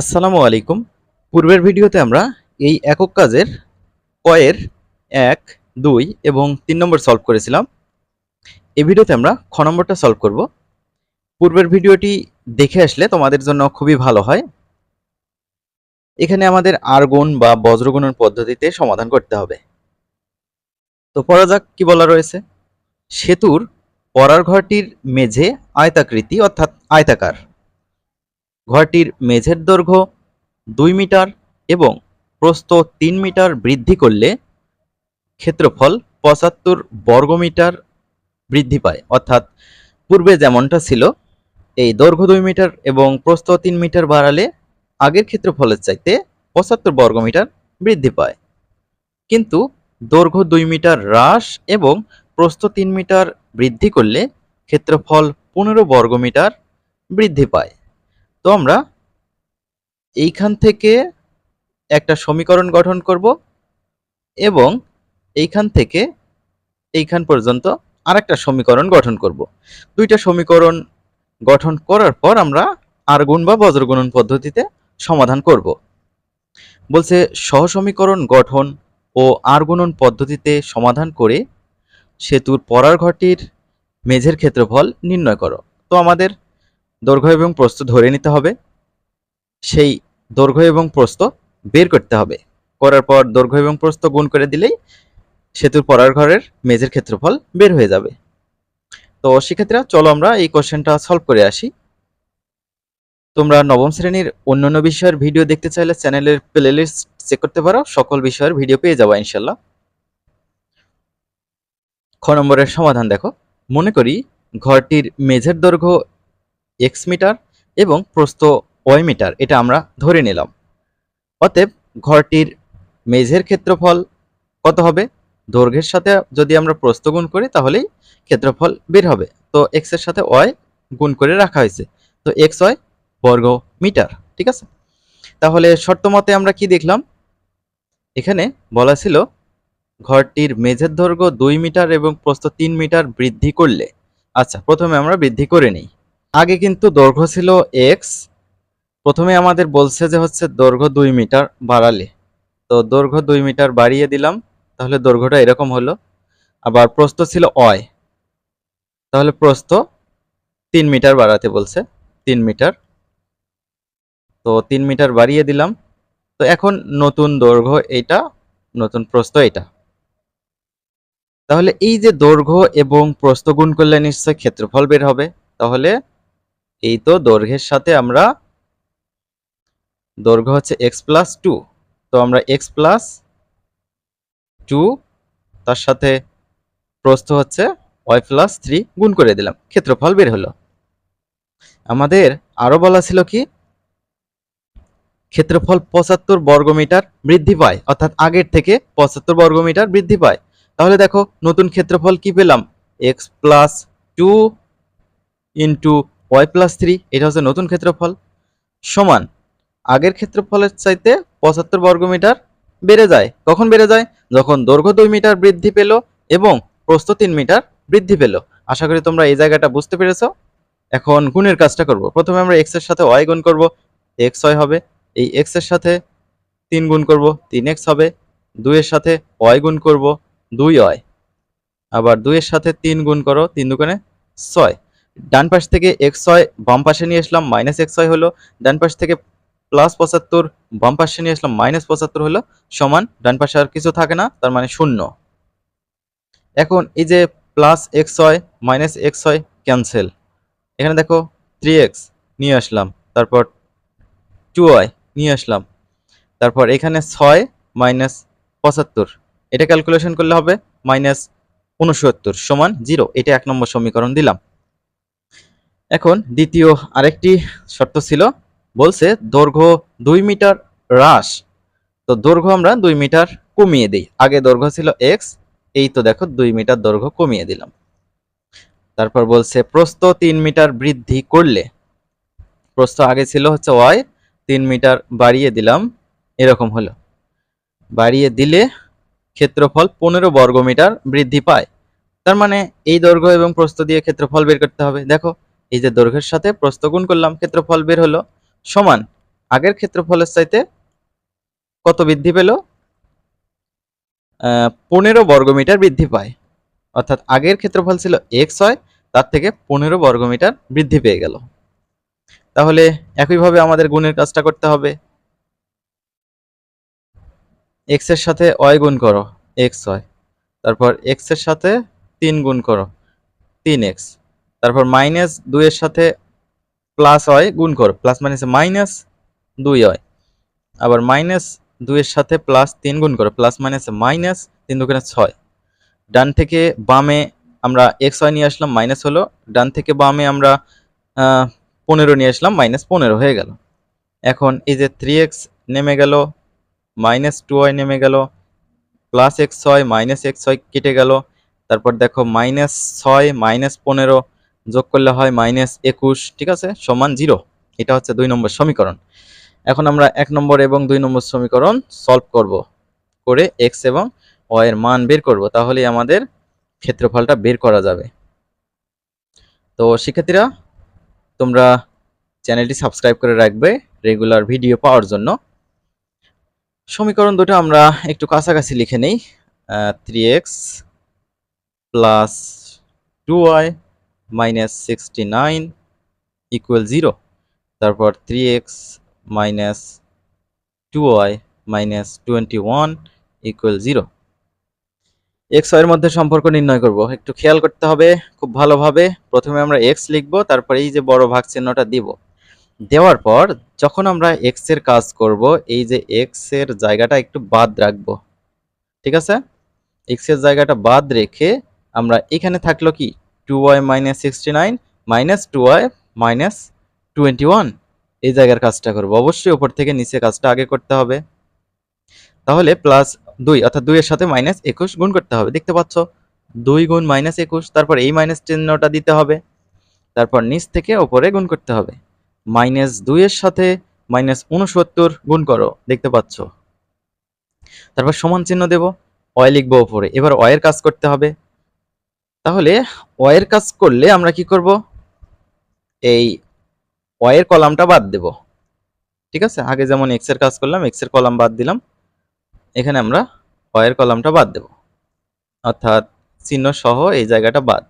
আসসালামু আলাইকুম। পূর্বের ভিডিওতে আমরা এই একক কাজের কয়ের এক, দুই এবং তিন নম্বর সলভ করেছিলাম। এই ভিডিওতে আমরা খ নম্বরটা সলভ করব। পূর্বের ভিডিওটি দেখে আসলে তোমাদের জন্য খুবই ভালো হয়। এখানে আমাদের আরগুণ বা বজ্রগুণন পদ্ধতিতে সমাধান করতে হবে। তো পড়া যাক কি বলা রয়েছে। সেতুর পরার ঘরটির মেঝে আয়তাকৃতি অর্থাৎ আয়তাকার। ঘরটির মেঝের দৈর্ঘ্য দুই মিটার এবং প্রস্থ তিন মিটার বৃদ্ধি করলে ক্ষেত্রফল পঁচাত্তর বর্গমিটার বৃদ্ধি পায়। অর্থাৎ পূর্বে যেমনটা ছিল, এই দৈর্ঘ্য দুই মিটার এবং প্রস্থ তিন মিটার বাড়ালে আগের ক্ষেত্রফলের চাইতে পঁচাত্তর বর্গমিটার বৃদ্ধি পায়। কিন্তু দৈর্ঘ্য দুই মিটার হ্রাস এবং প্রস্থ তিন মিটার বৃদ্ধি করলে ক্ষেত্রফল পনেরো বর্গমিটার বৃদ্ধি পায়। তো আমরা এইখান থেকে একটা সমীকরণ গঠন করব এবং এইখান থেকে এইখান পর্যন্ত আরেকটা সমীকরণ গঠন করব। দুইটা সমীকরণ গঠন করার পর আমরা আরগুণ বা বজ্রগুণন পদ্ধতিতে সমাধান করব। বলছে, সহসমীকরণ গঠন ও আরগুণন পদ্ধতিতে সমাধান করে সেতুর পরার ঘরটির মেঝের ক্ষেত্রফল নির্ণয় করো। তো আমাদের দৈর্ঘ্য এবং প্রস্থ ধরে নিতে হবে। সেই দৈর্ঘ্য এবং প্রস্থ বের করতে হবে। করার পর দৈর্ঘ্য এবং প্রস্থ গুণ করে দিলেই সেতুর পরার ঘরের মেঝের ক্ষেত্রফল বের হয়ে যাবে। তো শিক্ষার্থীরা, চলো আমরা এই কোশ্চেনটা সলভ করে আসি। তোমরা নবম শ্রেণির অন্যান্য বিষয়ের ভিডিও দেখতে চাইলে চ্যানেলের প্লেলিস্ট চেক করতে পারো। সকল বিষয়ের ভিডিও পেয়ে যাব ইনশাল্লাহ খ নম্বরের সমাধান দেখো। মনে করি ঘরটির মেঝের দৈর্ঘ্য এক্স মিটার এবং প্রস্থ ওয়াই মিটার, এটা আমরা ধরে নিলাম। অতএব ঘরটির মেঝের ক্ষেত্রফল কত হবে? দৈর্ঘ্যের সাথে যদি আমরা প্রস্থ গুণ করি, তাহলেই ক্ষেত্রফল বের হবে। তো এক্সের সাথে ওয়াই গুণ করে রাখা হয়েছে। তো এক্স ওয়াই বর্গ মিটার, ঠিক আছে? তাহলে শর্ত মতে আমরা কি দেখলাম? এখানে বলা ছিল ঘরটির মেঝের দৈর্ঘ্য দুই মিটার এবং প্রস্থ তিন মিটার বৃদ্ধি করলে। আচ্ছা প্রথমে আমরা বৃদ্ধি করে নিই। আগে কিন্তু দৈর্ঘ্য ছিল এক্স প্রথমে আমাদের বলছে যে হচ্ছে দৈর্ঘ্য দুই মিটার বাড়ালে। তো দৈর্ঘ্য দুই মিটার বাড়িয়ে দিলাম, তাহলে দৈর্ঘ্যটা এরকম হলো। আবার প্রস্থ ছিল অয় তাহলে প্রস্থ তিন মিটার বাড়াতে বলছে, তিন মিটার। তো তিন মিটার বাড়িয়ে দিলাম। তো এখন নতুন দৈর্ঘ্য এইটা, নতুন প্রস্থ এটা তাহলে এই যে দৈর্ঘ্য এবং প্রস্থ গুণ করলে নিশ্চয় ক্ষেত্রফল বের হবে। তাহলে এই তো দৈর্ঘ্যের সাথে আমরা দৈর্ঘ্য হচ্ছে এক্স প্লাস টু তো আমরা এক্স প্লাস টু তার সাথে প্রস্থ হচ্ছে ওয়াই প্লাস থ্রি গুণ করে দিলাম। ক্ষেত্রফল বের হলো। আমাদের আরও বলা ছিল কি? ক্ষেত্রফল পঁচাত্তর বর্গমিটার বৃদ্ধি পায়, অর্থাৎ আগের থেকে পঁচাত্তর বর্গমিটার বৃদ্ধি পায়। তাহলে দেখো, নতুন ক্ষেত্রফল কি পেলাম? X plus two into y plus three এটা হচ্ছে নতুন ক্ষেত্রফল। সমান, আগের ক্ষেত্রফলের চাইতে পঁচাত্তর বর্গমিটার বেড়ে যায়। কখন বেড়ে যায়? যখন দৈর্ঘ্য দুই মিটার বৃদ্ধি পেল এবং প্রস্থ তিন মিটার বৃদ্ধি পেল। আশা করি তোমরা এই জায়গাটা বুঝতে পেরেছ। এখন গুণের কাজটা করব। প্রথমে আমরা এক্সের সাথে ওয়াই গুণ করব। এক্স ওয়াই হবে। এই এক্সের সাথে তিন গুণ করব। তিন এক্স হবে। দুইয়ের সাথে ওয়াই গুণ করব। দুই ওয়াই আবার দুইয়ের সাথে তিন গুণ করো। তিন দুগুণে ছয়। ডান পাশ থেকে এক্স ওয়াই, বাম পাশে নিয়ে আসলাম, মাইনাস এক্স ওয়াই হলো, ডান পাশ থেকে প্লাস পঁচাত্তর, বাম পাশে নিয়ে আসলাম, মাইনাস পঁচাত্তর হলো সমান, ডান পাশে আর কিছু থাকে না, তার মানে শূন্য। এখন এই যে plus x y, minus x y cancel. এখানে দেখো থ্রি এক্স নিয়ে আসলাম, তারপর টু ওয়াই নিয়ে আসলাম, তারপর এখানে ছয় মাইনাস পঁচাত্তর। এটা ক্যালকুলেশন করলে হবে মাইনাস উনসত্তর সমান জিরো। এটা এক নম্বর সমীকরণ দিলাম। এখন দ্বিতীয় আরেকটি শর্ত ছিল, বলছে দৈর্ঘ্য দুই মিটার হ্রাস। তো দৈর্ঘ্য আমরা দুই মিটার কমিয়ে দিই। আগে দৈর্ঘ্য ছিল এক্স এই তো দেখো দুই মিটার দৈর্ঘ্য কমিয়ে দিলাম। তারপর বলছে প্রস্থ তিন মিটার বৃদ্ধি করলে। প্রস্থ আগে ছিল হচ্ছে ওয়াই তিন মিটার বাড়িয়ে দিলাম, এরকম হলো। বাড়িয়ে দিলে ক্ষেত্রফল পনেরো বর্গ মিটার বৃদ্ধি পায়। তার মানে এই দৈর্ঘ্য এবং প্রস্থ দিয়ে ক্ষেত্রফল বের করতে হবে। দেখো এই যে দৈর্ঘ্যের সাথে প্রস্থ গুণ করলাম, ক্ষেত্রফল বের হলো সমান আগের ক্ষেত্রফলের চাইতে কত বৃদ্ধি পেল? পনেরো বর্গমিটার বৃদ্ধি পায়। অর্থাৎ আগের ক্ষেত্রফল ছিল এক্স হয় তার থেকে পনেরো বর্গমিটার বৃদ্ধি পেয়ে গেল। তাহলে একইভাবে আমাদের গুণের কাজটা করতে হবে। এক্সের সাথে ওয়াই গুণ করো, এক্স হয় তারপর এক্সের সাথে তিন গুণ করো, তিন এক্স। তারপর মাইনাস দুইয়ের সাথে প্লাস হয় গুণ করো প্লাস মাইনাসে মাইনাস দুই হয়। আবার মাইনাস দুইয়ের সাথে প্লাস তিন গুণ করো প্লাস মাইনাসে মাইনাস তিন দুগুণে ছয়। ডান থেকে বামে আমরা এক্স ওয়াই নিয়ে আসলাম, মাইনাস হলো, ডান থেকে বামে আমরা পনেরো নিয়ে আসলাম, মাইনাস পনেরো হয়ে গেল। এখন এই যে থ্রি এক্স নেমে গেল, মাইনাস টু ওয়াই নেমে গেল প্লাস এক্স ছয় মাইনাস এক্স ছয় কেটে গেল। তারপর দেখো মাইনাস ছয়, মাইনাস পনেরো যোগ করলে হয় মাইনাস একুশ, ঠিক আছে? সমান জিরো এটা হচ্ছে দুই নম্বর সমীকরণ। এখন আমরা এক নম্বর এবং দুই নম্বর সমীকরণ সলভ করব। করে এক্স এবং এর মান বের করব। তাহলেই আমাদের ক্ষেত্রফলটা বের করা যাবে। তো শিক্ষার্থীরা, তোমরা চ্যানেলটি সাবস্ক্রাইব করে রাখবে রেগুলার ভিডিও পাওয়ার জন্য। সমীকরণ দুটো আমরা একটু কাছাকাছি লিখে নেই। Three x plus two y minus sixty nine equal zero তারপর three x minus two y minus twenty one equal zero এক্সের মধ্যে সম্পর্ক নির্ণয় করব। একটু খেয়াল করতে হবে খুব ভালোভাবে। প্রথমে আমরা এক্স লিখব, তারপরে এই যে বড় ভাগ চিহ্নটা দিব। দেওয়ার পর যখন আমরা এক্সের কাজ করব, এই যে এক্সের জায়গাটা একটু বাদ রাখব। ঠিক আছে? এক্সের জায়গাটা বাদ রেখে আমরা এখানে থাকল কি? Two y minus sixty nine minus two minus twenty one এই জায়গার কাজটা করব। অবশ্যই ওপর থেকে নিচে কাজটা আগে করতে হবে। তাহলে প্লাস দুই, অর্থাৎ দুইয়ের সাথে মাইনাস একুশ গুণ করতে হবে। দেখতে পাচ্ছ? দুই গুণ মাইনাস একুশ, তারপর এই মাইনাস চিহ্নটা দিতে হবে। তারপর নিচ থেকে ওপরে গুণ করতে হবে। মাইনাস দুইয়ের সাথে মাইনাস উনসত্তর গুণ করো। দেখতে পাচ্ছ? তারপর সমান চিহ্ন দেব। অয় লিখব ওপরে এবার অয়ের কাজ করতে হবে। তাহলে অয়ের কাজ করলে আমরা কি করব? এই অয়ের কলামটা বাদ দেব। ঠিক আছে? আগে যেমন এক্সের কাজ করলাম এক্সের কলাম বাদ দিলাম। এখানে আমরা অয়ের কলামটা বাদ দেব। অর্থাৎ চিহ্ন সহ এই জায়গাটা বাদ।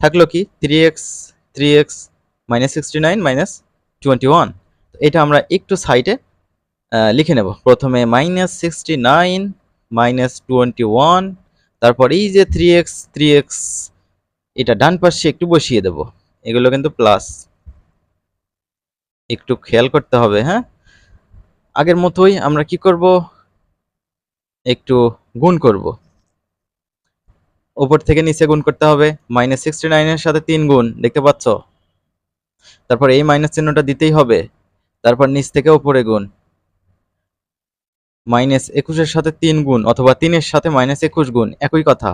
থাকল কি? Three x three x minus sixty nine minus twenty one এটা আমরা একটু সাইডে লিখে নেব। প্রথমে minus sixty nine minus twenty one তারপর এই যে থ্রি এক্স থ্রি এক্স এটা ডান পাশে একটু বসিয়ে দেব। এগুলো কিন্তু প্লাস একটু খেয়াল করতে হবে হ্যাঁ? আগের মতোই আমরা কি করব? একটু গুণ করব। উপর থেকে নিচে গুণ করতে হবে। মাইনাস সিক্সটি নাইনের সাথে তিন গুণ, দেখতে পাচ্ছ? তারপর এই মাইনাস চিহ্নটা দিতেই হবে। তারপর নিচ থেকে উপরে গুণ। মাইনাস একুশের সাথে তিন গুণ অথবা তিনের সাথে মাইনাস একুশ গুণ, একই কথা।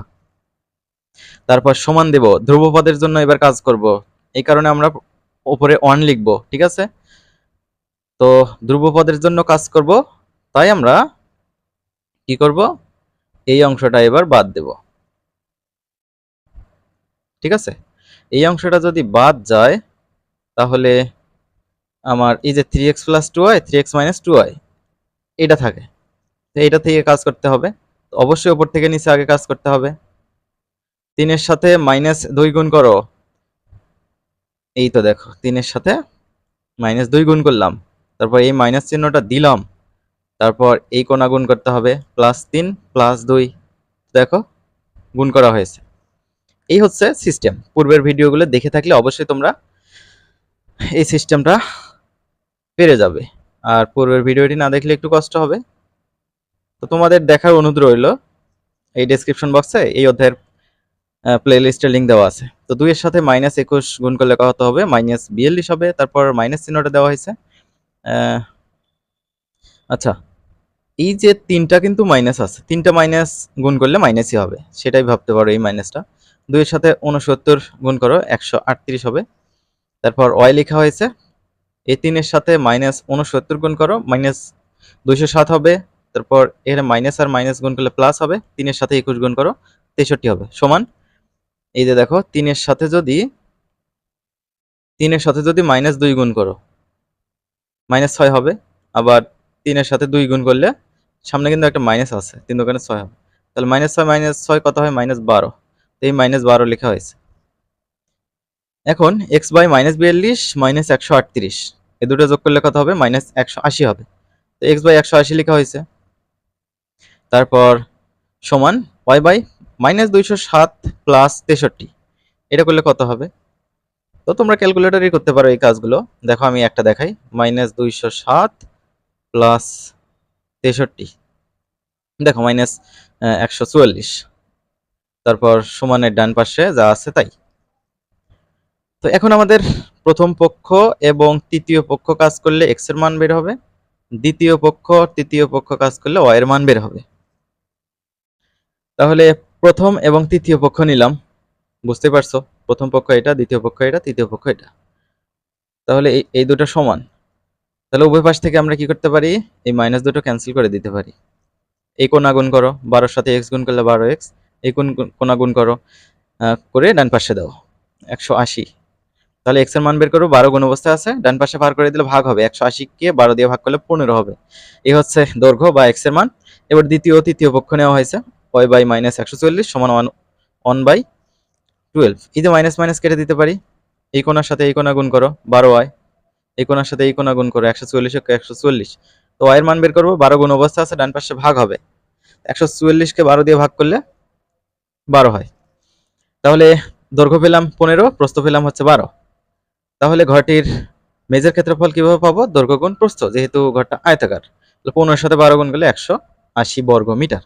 তারপর সমান দেব, ধ্রুবপদের জন্য এবার কাজ করব। এই কারণে আমরা উপরে ওয়ান লিখব, ঠিক আছে? তো ধ্রুবপদের জন্য কাজ করব, তাই আমরা কি করব? এই অংশটা এবার বাদ দেব। ঠিক আছে? এই অংশটা যদি বাদ যায়, তাহলে আমার এই যে three x plus two y three x minus two y এটা থাকে। এইটা থেকে কাজ করতে হবে। অবশ্যই ওপর থেকে নিচে আগে কাজ করতে হবে। তিনের সাথে মাইনাস দুই গুণ করো। এই তো দেখো, তিনের সাথে মাইনাস দুই গুণ করলাম। তারপর এই মাইনাস চিহ্নটা দিলাম। তারপর এই কোনা গুণ করতে হবে, প্লাস তিন, প্লাস দুই। দেখো, গুণ করা হয়েছে। এই হচ্ছে সিস্টেম পূর্বের ভিডিওগুলো দেখে থাকলে অবশ্যই তোমরা এই সিস্টেমটা পেরে যাবে। আর পূর্বের ভিডিওটি না দেখলে একটু কষ্ট হবে। তো তোমাদের দেখার অনুরোধ রইল, এই ডেসক্রিপশন বক্সে এই অধ্যায়ের প্লে লিস্টের লিঙ্ক দেওয়া আছে। তো দুইয়ের সাথে মাইনাস একুশ গুণ করলে কত হবে? মাইনাস বিয়াল্লিশ হবে, তারপর মাইনাস চিহ্নটা দেওয়া হয়েছে। আচ্ছা এই যে তিনটা কিন্তু মাইনাস আছে, তিনটা মাইনাস গুণ করলে মাইনাসই হবে, সেটাই ভাবতে পারো এই মাইনাসটা দুইয়ের সাথে উনসত্তর গুণ করো, একশো আটত্রিশ হবে। তারপর ওয়াই লেখা হয়েছে, এই তিনের সাথে মাইনাস উনসত্তর গুণ করো মাইনাস দুইশো সাত হবে তারপর এখানে মাইনাস আর মাইনাস গুণ করলে প্লাস হবে, তিনের সাথে একুশ গুণ করো, তেষট্টি হবে। সমান, এই যে দেখো, তিনের সাথে যদি, তিনের সাথে যদি মাইনাস দুই গুণ করো মাইনাস ছয় হবে, আবার তিনের সাথে দুই গুণ করলে সামনে কিন্তু একটা মাইনাস আছে, তিন দোকানে ছয় হবে। তাহলে মাইনাস ছয় মাইনাস ছয় কত হয়? মাইনাস বারো। তো এই মাইনাস বারো লেখা হয়েছে। এখন এক্স বাই মাইনাস বিয়াল্লিশ মাইনাস একশো আটত্রিশ। এ দুটো যোগ করলে কত হবে? মাইনাস একশো আশি হবে। তো এক্স বাই একশো আশি লেখা হয়েছে। তারপর সমান ওয়াই বাই মাইনাস দুইশো সাত প্লাস তেষট্টি। এটা করলে কত হবে? তো তোমরা ক্যালকুলেটরই করতে পারো এই কাজগুলো। দেখো আমি একটা দেখাই মাইনাস দুইশো সাত প্লাস তেষট্টি। দেখো মাইনাস একশো চুয়াল্লিশ। তারপর সমানের ডান পাশে যা আছে তাই। তো এখন আমাদের প্রথম পক্ষ এবং তৃতীয় পক্ষ কাজ করলে এক্সের মান বের হবে। দ্বিতীয় পক্ষ, তৃতীয় পক্ষ কাজ করলে ওয়াই এর মান বের হবে। তাহলে প্রথম এবং তৃতীয় পক্ষ নিলাম। বুঝতে পারছ? প্রথম পক্ষ এটা, দ্বিতীয় পক্ষ এটা, তৃতীয় পক্ষ এটা। তাহলে এই এই দুটো সমান। তাহলে উভয় পাশ থেকে আমরা কি করতে পারি? এই মাইনাস দুটো ক্যান্সেল করে দিতে পারি। এই কোনা গুণ করো, বারোর সাথে এক্স গুণ করলে বারো এক্স এই কোন কোনা গুণ করো করে ডান পাশে দাও, একশো আশি। তাহলে এক্সের মান বের করো, বারো গুণ অবস্থায় আছে, ডান পাশে ভাগ করে দিলে ভাগ হবে, একশো আশিকে বারো দিয়ে ভাগ করলে পনেরো হবে। এই হচ্ছে দৈর্ঘ্য বা এক্সের মান। এবার দ্বিতীয় তৃতীয় পক্ষ নেওয়া হয়েছে। ওয়াই বাই মাইনাস একশো চল্লিশ সমান ওয়ান ওয়ান বাই টুয়েলভ। এই যে মাইনাস মাইনাস কেটে দিতে পারি? এই কোণার সাথে এই কোণা গুণ করো, বারো ওয়াই। এই কোণার সাথে এই কোণা গুণ করো, একশো চল্লিশ একশো চল্লিশ। তো ওয়াইয়ের মান বের করব, বারো গুণ অবস্থা আছে, ডান পাশে ভাগ হবে। একশো চুয়াল্লিশকে বারো দিয়ে ভাগ করলে বারো হয়। তাহলে দৈর্ঘ্য পেলাম পনেরো, প্রস্থ পেলাম হচ্ছে বারো। তাহলে ঘরটির মেজের ক্ষেত্রফল কীভাবে পাবো? দৈর্ঘ্য গুণ প্রস্থ, যেহেতু ঘরটা আয়তাকার। পনেরোর সাথে বারো গুণ করলে একশো আশি বর্গ মিটার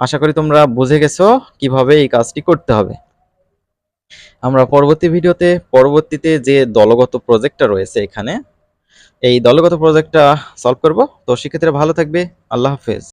আশা করি তোমরা বুঝে গেছো কীভাবে এই কাজটি করতে হবে। আমরা পরবর্তী ভিডিওতে, পরবর্তীতে যে দলগত প্রজেক্টটা রয়েছে এখানে, এই দলগত প্রজেক্টটা সলভ করব। তো সেক্ষেত্রে ভালো থাকবে। আল্লাহ হাফেজ।